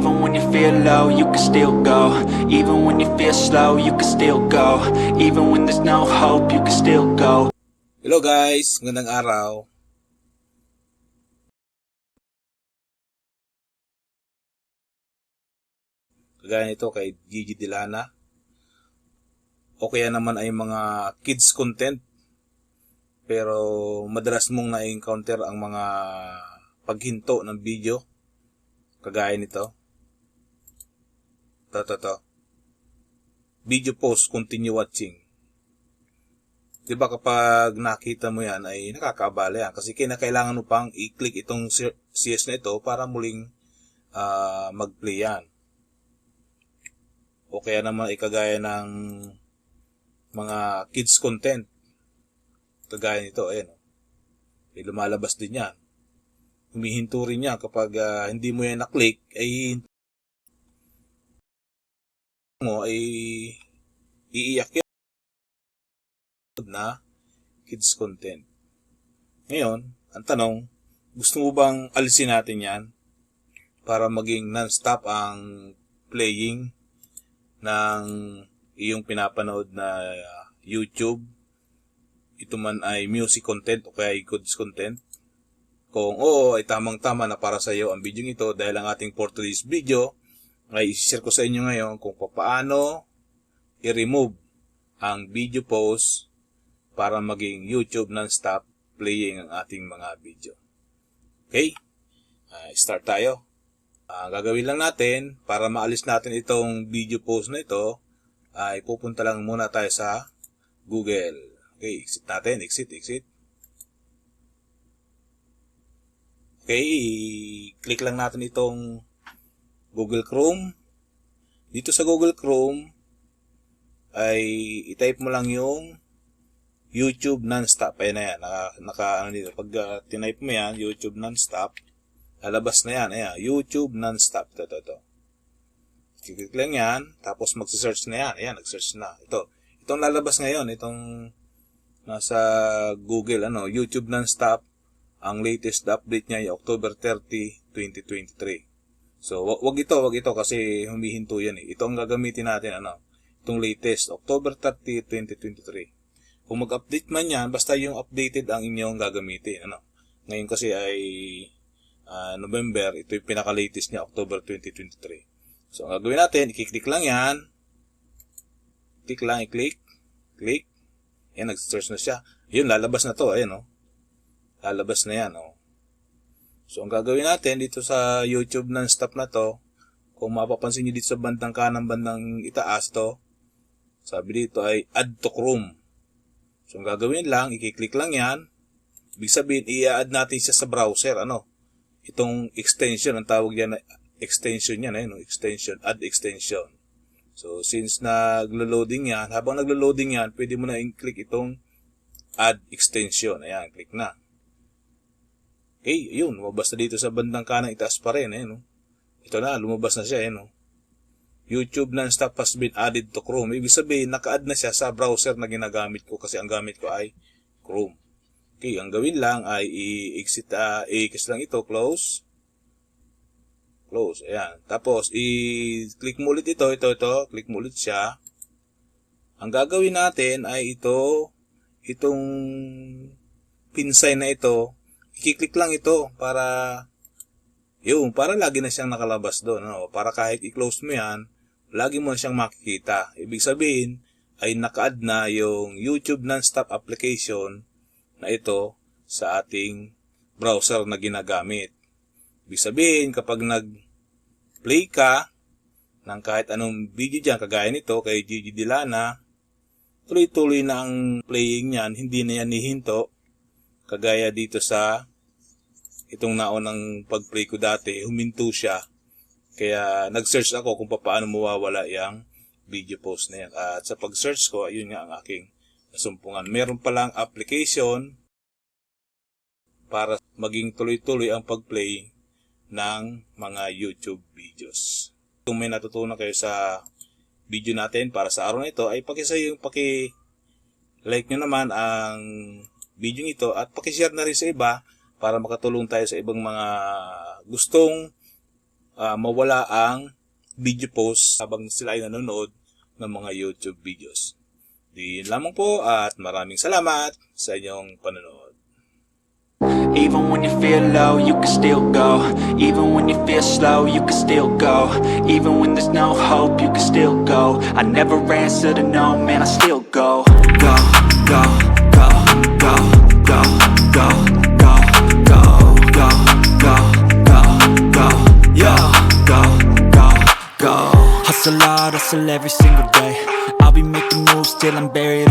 Even when you feel low, you can still go Even when you feel slow, you can still go Even when there's no hope, you can still go Hello guys, magandang araw. Kagaya nito kay Gigi Dilana. O kaya naman ay mga kids content. Pero madalas mong na-encounter ang mga paghinto ng video. Kagaya nito. To, to, to. Video post, continue watching. 'di ba kapag nakita mo yan ay nakakabala yan kasi kinakailangan mo pang i-click itong CS na ito para muling ah, mag-play yan. O kaya naman ikagaya ng mga kids content. Kagaya nito, ayan. oh. Ay lumalabas din yan. Humihinto rin yan kapag ah, hindi mo yan na-click ay mo ay iiyak yan na kids content. Ngayon, ang tanong, gusto mo bang alisin natin yan para maging non-stop ang playing ng iyong pinapanood na YouTube? Ito man ay music content o kaya ay goods content? Kung oo, ay tamang-tama na para sa iyo ang video ito dahil ang ating for today's video ay isi-share ko sa inyo ngayon kung paano i-remove ang video post para maging YouTube non-stop playing ang ating mga video. Okay? Ah, start tayo. Ah, gagawin lang natin para maalis natin itong video post na ito ay pupunta lang muna tayo sa Google. Okay, exit natin. Exit, exit. Okay, click lang natin itong Google Chrome. Dito sa Google Chrome ay i-type mo lang yung YouTube non-stop. Ayan na yan. Naka, naka ano dito. Pag uh, tinype mo yan, YouTube non-stop, lalabas na yan. Ayan, YouTube non-stop. Ito, ito, ito. Click lang yan. Tapos magsisearch na yan. Ayan, nag-search na. Ito. Itong lalabas ngayon. Itong nasa Google, ano, YouTube non-stop. Ang latest update niya ay October 30, 2023. So, wag, ito, wag ito kasi humihinto yan eh. Ito ang gagamitin natin, ano, itong latest, October 30, 2023. Kung mag-update man yan, basta yung updated ang inyong gagamitin. Ano? Ngayon kasi ay ah, November, ito yung pinaka-latest niya, October 2023. So, ang gagawin natin, i-click lang yan. Click lang, i-click. Click. Yan, nag-search na siya. Yun, lalabas na to. Ayan, oh. Lalabas na yan, oh. So, ang gagawin natin dito sa YouTube non-stop na to, kung mapapansin nyo dito sa bandang kanan, bandang itaas to, sabi dito ay add to Chrome. So, ang gagawin lang, i-click lang yan. Ibig sabihin, i-add natin siya sa browser. Ano? Itong extension, ang tawag yan extension yan. Eh, no? Extension, add extension. So, since naglo-loading yan, habang naglo-loading yan, pwede mo na i-click itong add extension. Ayan, click na. Okay, yun. Lumabas na dito sa bandang kanang itaas pa rin. Eh, no? Ito na, lumabas na siya. Eh, no? YouTube non-stop has been added to Chrome. Ibig sabihin, naka-add na siya sa browser na ginagamit ko kasi ang gamit ko ay Chrome. Okay, ang gawin lang ay i-exit, uh, i-kiss lang ito, close. Close, ayan. Tapos, i-click mo ulit ito, ito, ito, click mo ulit siya. Ang gagawin natin ay ito, itong pinsay na ito, i-click lang ito para, yun, para lagi na siyang nakalabas doon. No? Para kahit i-close mo yan, lagi mo siyang makikita. Ibig sabihin, ay naka-add na yung YouTube non-stop application na ito sa ating browser na ginagamit. Ibig sabihin, kapag nag-play ka ng kahit anong video dyan, kagaya nito kay Gigi Dilana, tuloy-tuloy na ang playing niyan, hindi na yan nihinto. Kagaya dito sa itong naunang pag-play ko dati, huminto siya. Kaya nag-search ako kung paano mawawala yung video post na yan. At sa pag-search ko, ayun nga ang aking nasumpungan. Meron palang application para maging tuloy-tuloy ang pag-play ng mga YouTube videos. Kung may natutunan kayo sa video natin para sa araw na ito, ay pakisa yung paki like nyo naman ang video ito at pakishare na rin sa iba para makatulong tayo sa ibang mga gustong ah, mawala ang video post habang sila ay nanonood ng mga YouTube videos. Di yun lamang po at maraming salamat sa inyong panonood. Even when you feel low, you can still go. Even when you feel slow, you can still go. Even when there's no hope, you can still go. I never answer to no, man, I still go, go, go, go, go, go, go, hustle every single day. I'll be making moves till I'm buried